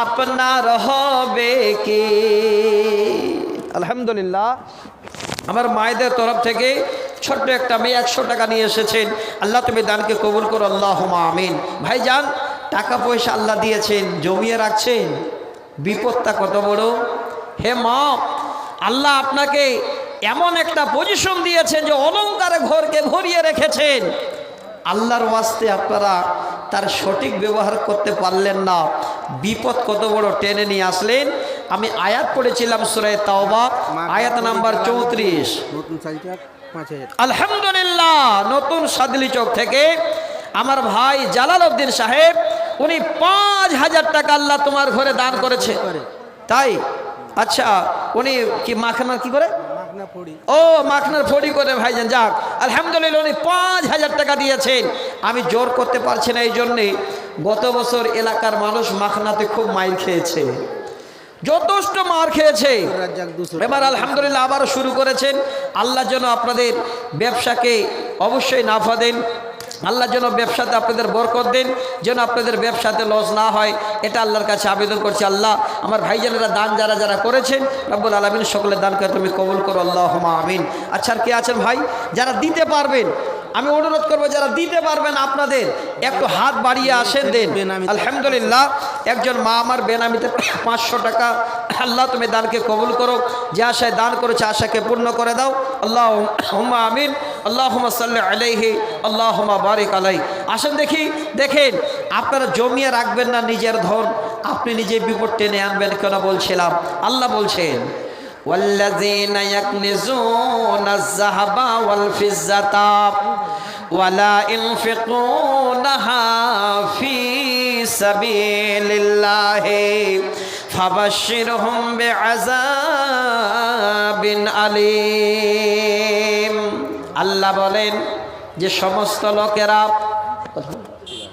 আপনার হবে কি? আলহামদুলিল্লাহ, আমার মায়েদের তরফ থেকে ছোট্ট একটা মেয়ে একশো টাকা নিয়ে এসেছেন। আল্লাহ তুমি দানকে কবুল করো আল্লাহ আমিন। ভাই যান টাকা পয়সা আল্লাহ দিয়েছেন, জমিয়ে রাখছেন। বিপদটা কত বড়? হে মা, আল্লাহ আপনাকে এমন একটা পজিশন দিয়েছেন যে অলঙ্কারে ঘরকে ভরিয়ে রেখেছেন। আল্লাহর ওয়াস্তে আপনারা তার সঠিক ব্যবহার করতে পারলেন না। বিপদ কত বড় টেনে নিয়ে আসলেন। আমি আয়াত পড়েছিলাম সুরায় তাওবা আয়াত নাম্বার চৌত্রিশ। আলহামদুলিল্লাহ নতুন সাদলি চৌক থেকে আমার ভাই জালাল উদ্দিন সাহেব উনি পাঁচ হাজার টাকা আল্লাহ তোমার ঘরে দান করেছে। তাই? আচ্ছা উনি কি মাখানা কি করে? ও মাখনার ফড়ি করে ভাইজান? যাক আলহামদুলিল্লাহ উনি পাঁচ হাজার টাকা দিয়েছেন। আমি জোর করতে পারছি না এই জন্যে। গত বছর এলাকার মানুষ মাখনাতে খুব মাইল খেয়েছে। যথেষ্ট মার খেয়েছে। এবার আলহামদুলিল্লাহ আবারও শুরু করেছেন। আল্লাহ যেন আপনাদের ব্যবসাকে অবশ্যই নাফা দেন। আল্লাহ যেন ব্যবসাতে আপনাদের বরকত দেন, যেন আপনাদের ব্যবসাতে লস না হয়। এটা আল্লাহর কাছে আবেদন করছে, আল্লাহ আমার ভাইজানেরা দান যারা যারা করেছেন, রব্বুল আলমিন সকলের দানকে তুমি কবুল করো আল্লাহ আমিন। আচ্ছা আর কে আছেন ভাই? যারা দিতে পারবেন আমি অনুরোধ করব যারা দিতে পারবেন আপনাদের একটু হাত বাড়িয়ে আসেন দেন। আলহামদুলিল্লাহ একজন মা আমার বেনামিতে পাঁচশো টাকা আল্লাহ তুমি দানকে কবুল করো যে আশায় দান করেছে আশাকে পূর্ণ করে দাও। আল্লাহ হুম্মা আমিন আল্লাহ সাল্লাহ আলাইহি আল্লাহ বারিক আলাই আসেন দেখি দেখেন আপনারা জমিয়ে রাখবেন না নিজের ধন আপনি নিজে বিপদ টেনে আনবেন কেন বলছিলাম? আল্লাহ বলছেন والذين يكنزون الذهب والفضة ولا ينفقونها في سبيل الله فبشرهم بعذاب أليم আল্লাহ বলেন যে সমস্ত লোকেরা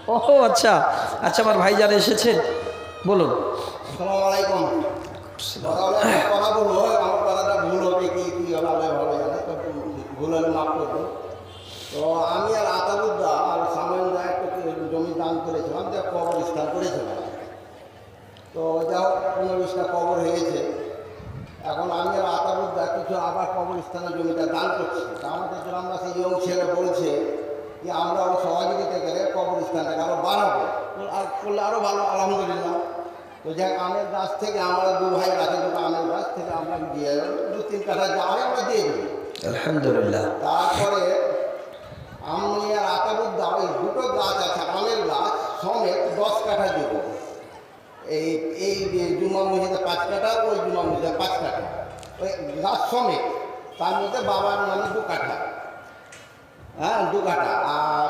ও আচ্ছা আচ্ছা আমার ভাইজান এসেছেন বলুন সালাম আলাইকুম ভুল হলে মাফ করব তো আমি আর আতাবুদ্দা আর সামান্য একটা জমি দান করেছিলাম, যে কবর স্থান করেছিলাম। তো যা হোক পুনর্বিষ্টা কবর হয়েছে এখন আমি আর আতাবুদ্দা কিছু আবার কবর স্থানে জমিটা দান করছি। আমাদের গ্রামবাসী ইয়ং ছেলে বলছে যে আমরা ওর সহযোগিতা করে কবর স্থানটাকে আরও বাড়াবো। আর করলে আরও ভালো, আলহামদুলিল্লাহ। তো যাক আমের গাছ থেকে আমরা দু ভাই গাছে দুটো আমের গাছ থেকে আমরা দিয়ে দু তিন কাঠা যা হয় আমরা দিয়ে দেবো। আলহামদুলিল্লাহ। তারপরে আমি আর আতাবুদ্দা ওই দুটো গাছ আছে আমের গাছ সমেত দশ কাঠা দেব। এই এই যে জুমা মসজিদে পাঁচ কাঠা ওই জুমা মসজিদে পাঁচ কাঠা। ওই গাছ সমেত তার মধ্যে বাবার নামে দু কাঠা। হ্যাঁ দু কাঠা। আর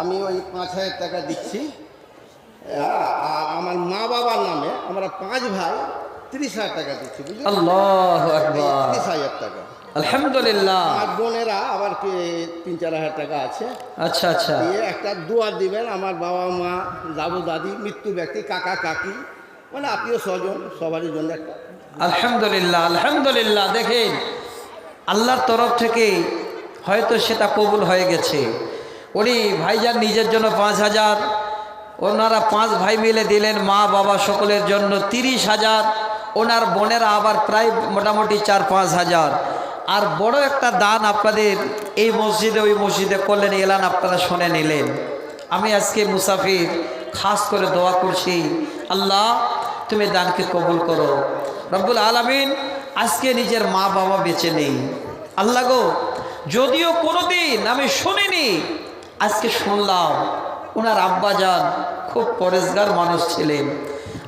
আমি ওই পাঁচ হাজার টাকা দিচ্ছি। হ্যাঁ, আর আমার মা বাবার নামে আমরা পাঁচ ভাই তিরিশ হাজার টাকা দিচ্ছি বুঝলি তিরিশ হাজার টাকা। আলহামদুলিল্লাহ। আর বোনেরা আবার তিন চার হাজার টাকা আছে। আচ্ছা আচ্ছা। দিয়ে একটা দুয়ার দিবেন আমার বাবা মা দাদু দাদি মৃত্যু ব্যক্তি কাকা কাকি মানে আত্মীয় স্বজন সবারই জন্য একটা। আলহামদুলিল্লাহ আলহামদুলিল্লাহ দেখেন আল্লাহর তরফ থেকে হয়তো সেটা কবুল হয়ে গেছে। উনি ভাইজান নিজের জন্য পাঁচ হাজার ওনারা পাঁচ ভাই মিলে দিলেন মা বাবা সকলের জন্য তিরিশ হাজার ওনার বোনেরা আবার প্রায় মোটামুটি চার পাঁচ হাজার। আর বড় একটা দান আপনাদের এই মসজিদে, ওই মসজিদে করলেন, এলান আপনারা শুনে নিলেন। আমি আজকে মুসাফির খাস করে দোয়া করছি, আল্লাহ তুমি দানকে কবুল করো। রব্বুল আলমিন আজকে নিজের মা বাবা বেঁচে নেই। আল্লাহ গো, যদিও কোনোদিন আমি শুনিনি, আজকে শুনলাম ওনার আব্বাজান খুব পরেশগার মানুষ ছিলেন।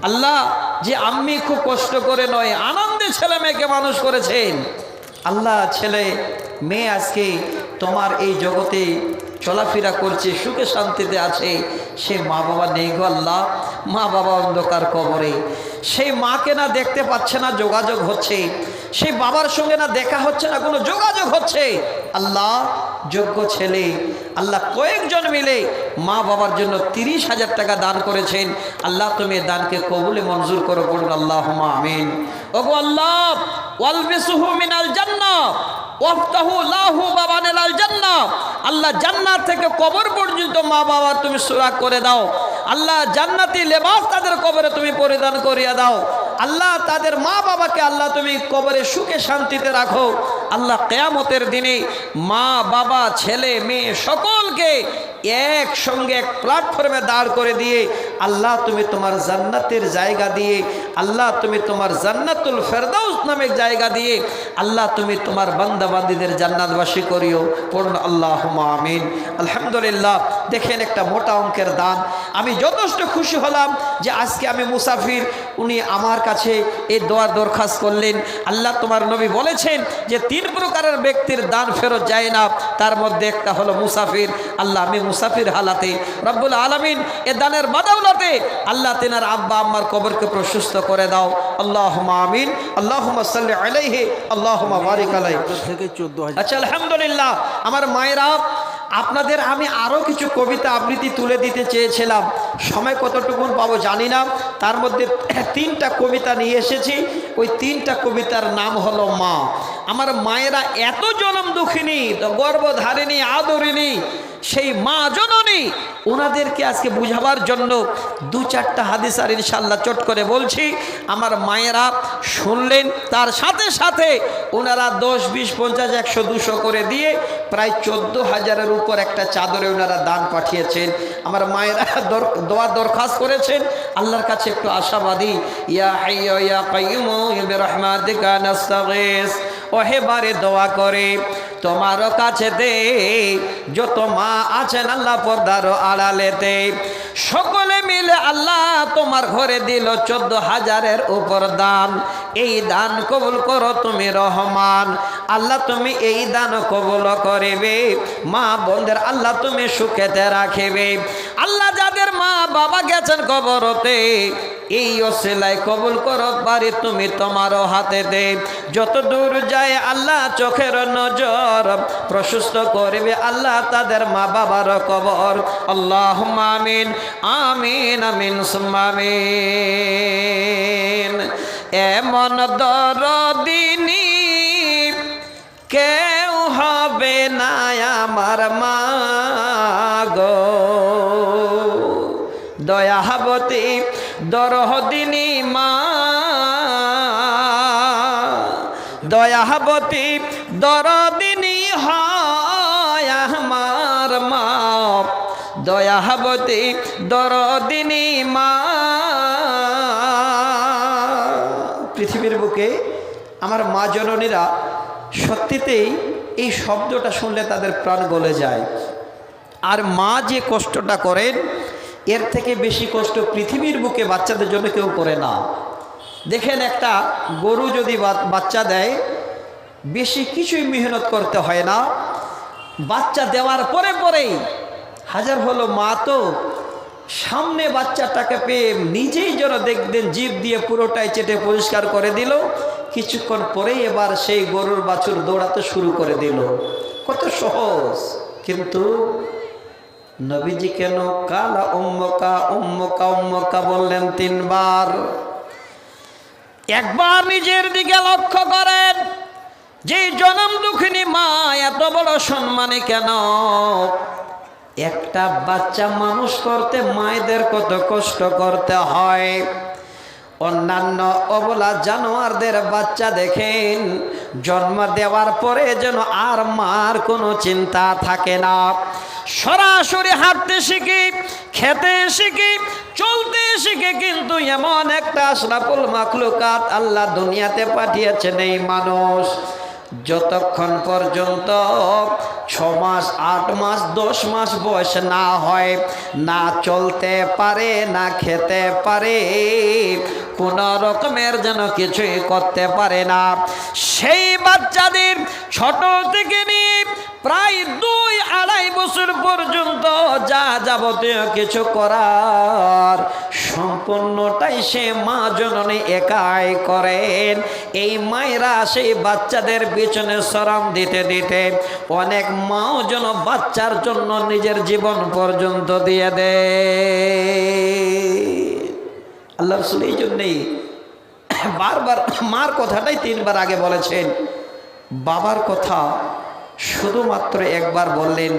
আল্লাহ যে আম্মি খুব কষ্ট করে নয়, আনন্দে ছেলে মেয়েকে মানুষ করেছেন। আল্লাহ ছেলে, মেয়ে আজকে তোমার এই জগতে চলাফেরা করছে, সুখে শান্তিতে আছে। সে মা বাবা নেই গো আল্লাহ মা বাবা অন্ধকার কবরে। সেই মাকে না দেখতে পাচ্ছে না, যোগাযোগ হচ্ছে। সেই বাবার সঙ্গে না দেখা হচ্ছে না, কোনো যোগাযোগ হচ্ছে। আল্লাহ যোগ্য ছেলে। আল্লাহ কয়েকজন মিলে মা বাবার জন্য তিরিশ হাজার টাকা দান করেছেন। আল্লাহ তুমি দানকে কবুলে মঞ্জুর করো, পড়ুন আল্লাহ আমিন। ওগো আল্লাহ লাহু আল্লাহ জান্নাত থেকে কবর পর্যন্ত মা তুমি সুরাগ করে দাও। আল্লাহ জান্নাতি লেবাস তাদের কবরে তুমি পরিধান করিয়া দাও। আল্লাহ তাদের মা বাবাকে আল্লাহ তুমি কবরে সুখে শান্তিতে রাখো। আল্লাহ কেয়ামতের দিনে মা, বাবা, ছেলে, মেয়ে সকলকে একসঙ্গে এক প্ল্যাটফর্মে দাঁড় করে দিয়ে আল্লাহ তুমি তোমার জান্নাতের জায়গা দিয়ে, আল্লাহ তুমি তোমার জান্নাতুল ফেরদাউস নামের জায়গা দিয়ে, আল্লাহ তুমি তোমার বান্দাবান্দিদের জান্নাতবাসী করিও। পড়ুন আল্লাহ আমিন। আলহামদুলিল্লাহ দেখেন একটা মোটা অঙ্কের দান আমি যথেষ্ট খুশি হলাম যে আজকে আমি মুসাফির উনি আমার কাছে এই দোয়ার দরখাস্ত করলেন। আল্লাহ তোমার নবী বলেছেন যে তিন প্রকারের ব্যক্তির দান ফেরত যায় না তার মধ্যে একটা হলো মুসাফির। আল্লাহ আমি মুসাফির হালাতে রব্বুল আলমিন এ দানের বাদাউলাতে আল্লাহ তেনার আব্বা আম্মার কবরকে প্রশস্ত করে দাও। আল্লাহ আমিন আল্লাহ সাল্লি আলাইহি আল্লাহ বারিক আলাই থেকে চোদ্দ হাজার আচ্ছা আলহামদুলিল্লাহ। আমার মায়েরা আপনাদের আমি আরও কিছু কবিতা আবৃত্তি তুলে দিতে চেয়েছিলাম। সময় কতটুকুন পাবো জানি না। তার মধ্যে তিনটা কবিতা নিয়ে এসেছি। ওই তিনটা কবিতার নাম হলো মা। আমার মায়েরা এত জনম দুঃখিনী, গর্ভধারিণী, আদরিণী, সেই মা জননী, ওনাদেরকে আজকে বুঝাবার জন্য দু চারটা হাদিস আর ইনশাল্লাহ চট করে বলছি। আমার মায়েরা শুনলেন, তার সাথে সাথে ওনারা দশ, বিশ, পঞ্চাশ, একশো, দুশো করে দিয়ে প্রায় চোদ্দ হাজারের উপর একটা চাদরে ওনারা দান পাঠিয়েছেন। আমার মায়েরা দোয়া দরখাস্ত করেছেন, আল্লাহর কাছে একটু আশাবাদী, ইয়া ইয়া কাইয়্যুমু বিরহমাতিকা নাস্তাগীস। ওহে বারে দোয়া করে, তোমার কাছে দে যত মা আছেন আল্লাহ পর্দার আড়ালেতে। সকলে মিলে আল্লাহ তোমার ঘরে দিল চোদ্দ হাজারের উপর দান। এই দান কবুল করো তুমি রহমান। আল্লাহ তুমি এই দান কবুল করিবে। মা বোনদের আল্লাহ তুমি সুখেতে রাখিবে। আল্লাহ যাদের মা বাবা গেছেন কবরতে এই অসিলায় কবুল করো পারি তুমি তোমারও হাতে দে। যত দূর যায় আল্লাহ চোখের নজর, প্রশস্ত করবে আল্লাহ তাদের মা বাবার কবর। আল্লাহ আমিন আমিন আমিন সুমামিন এমন দরদিনী কেউ হবে না আমার মা। দরহদিনী মা। দয়াবতী দরদিনী হয় মা। দয়াবতী দরদিনী মা। পৃথিবীর বুকে আমার মা জননীরা সত্যিতেই এই শব্দটা শুনলে তাদের প্রাণ গলে যায়। আর মা যে কষ্টটা করেন এর থেকে বেশি কষ্ট পৃথিবীর বুকে বাচ্চাদের জন্য কেউ করে না। দেখেন একটা গরু যদি বাচ্চা দেয়, বেশি কিছুই মেহনত করতে হয় না। বাচ্চা দেওয়ার পরে পরেই হাজার হলো মা তো সামনে বাচ্চাটাকে পেয়ে নিজেই যেন দেখবেন জীব দিয়ে পুরোটাই চেটে পরিষ্কার করে দিল। কিছুক্ষণ পরেই এবার সেই গরুর বাছুর দৌড়াতে শুরু করে দিল। কত সহজ। কিন্তু নবীজি কেন কালা উম্মকা উম্মকা উম্মকা বললেন তিনবার। একবার নিজের দিকে লক্ষ্য করেন, যে জনম দুঃখিনী মা এত বড় সম্মানী কেন? একটা বাচ্চা মানুষ করতে মায়েদের কত কষ্ট করতে হয়? অন্যান্য অবলা জানোয়ারদের বাচ্চা দেখেন, জন্ম দেওয়ার পরে যেন আর মার কোনো চিন্তা থাকে না। সরাসরি হাঁটতে শিখি, খেতে শিখি, চলতে শিখে, কিন্তু এমন একটা আশরাফুল মাখলুকাত আল্লাহ দুনিয়াতে পাঠিয়েছেন এই মানুষ। যতক্ষণ পর্যন্ত ছ মাস আট মাস দশ মাস বয়স না হয়, না চলতে পারে, না খেতে পারে, কোন রকমের যেন কিছুই করতে পারে না। সেই বাচ্চাদের ছোট থেকে প্রায় দুই আড়াই বছর পর্যন্ত যা যাবতীয় কিছু করার সম্পূর্ণটাই সে মা জননী একাই করেন। এই মায়েরা সেই বাচ্চাদের পিছনে সরাম দিতে দিতে অনেক মাও যেন বাচ্চার জন্য নিজের জীবন পর্যন্ত দিয়ে দেয়। আল্লাহ রসুল এই জন্যেই বারবার মার কথাটাই তিনবার আগে বলেছেন, বাবার কথা শুধুমাত্র একবার বললেন,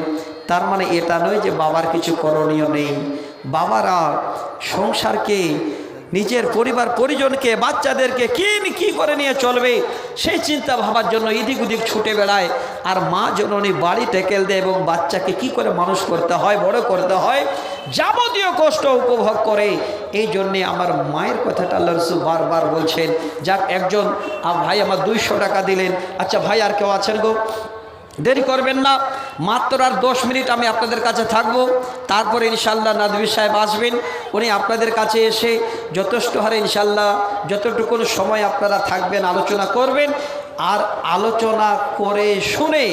তার মানে এটা নয় যে বাবার কিছু করণীয় নেই। বাবারা সংসারকে, নিজের পরিবার, পরিজনকে, বাচ্চাদেরকে কি কি করে নিয়ে চলবে, সেই চিন্তা ভাবার জন্য এদিক ওদিক ছুটে বেড়ায়। আর মা জননী বাড়ি টেকেল দেয় এবং বাচ্চাকে কি করে মানুষ করতে হয়, বড় করতে হয়, যাবতীয় কষ্ট উপভোগ করে। এই জন্যে আমার মায়ের কথাটা আল্লাহ রসুল বারবার বলছেন, যাক একজন ভাই আমার দুইশো টাকা দিলেন। আচ্ছা ভাই, আর কেউ আছেন গো? দেরি করবেন না। মাত্র আর দশ মিনিট আমি আপনাদের কাছে থাকব। তারপরে ইনশাল্লাহ নাদবি সাহেব আসবেন। উনি আপনাদের কাছে এসে যথেষ্ট হারে ইনশাল্লাহ যতটুকু সময় আপনারা থাকবেন, আলোচনা করবেন। আর আলোচনা করে শুনে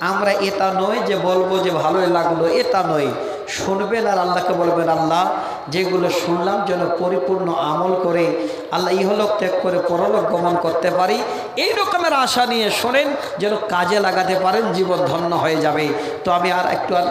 আমরা এটা নয় যে বলব যে ভালোই লাগল, এটা নয়। শুনবেন আর আল্লাহকে বলবেন, আল্লাহ, যেগুলো শুনলাম যেন পরিপূর্ণ আমল করে, আল্লাহ ইহলোক ত্যাগ করে পরলোক গমন করতে পারি। এই রকমের আশা নিয়ে শোনেন, যেন কাজে লাগাতে পারেন, জীবন ধন্য হয়ে যাবে। তো আমি আর একটু আর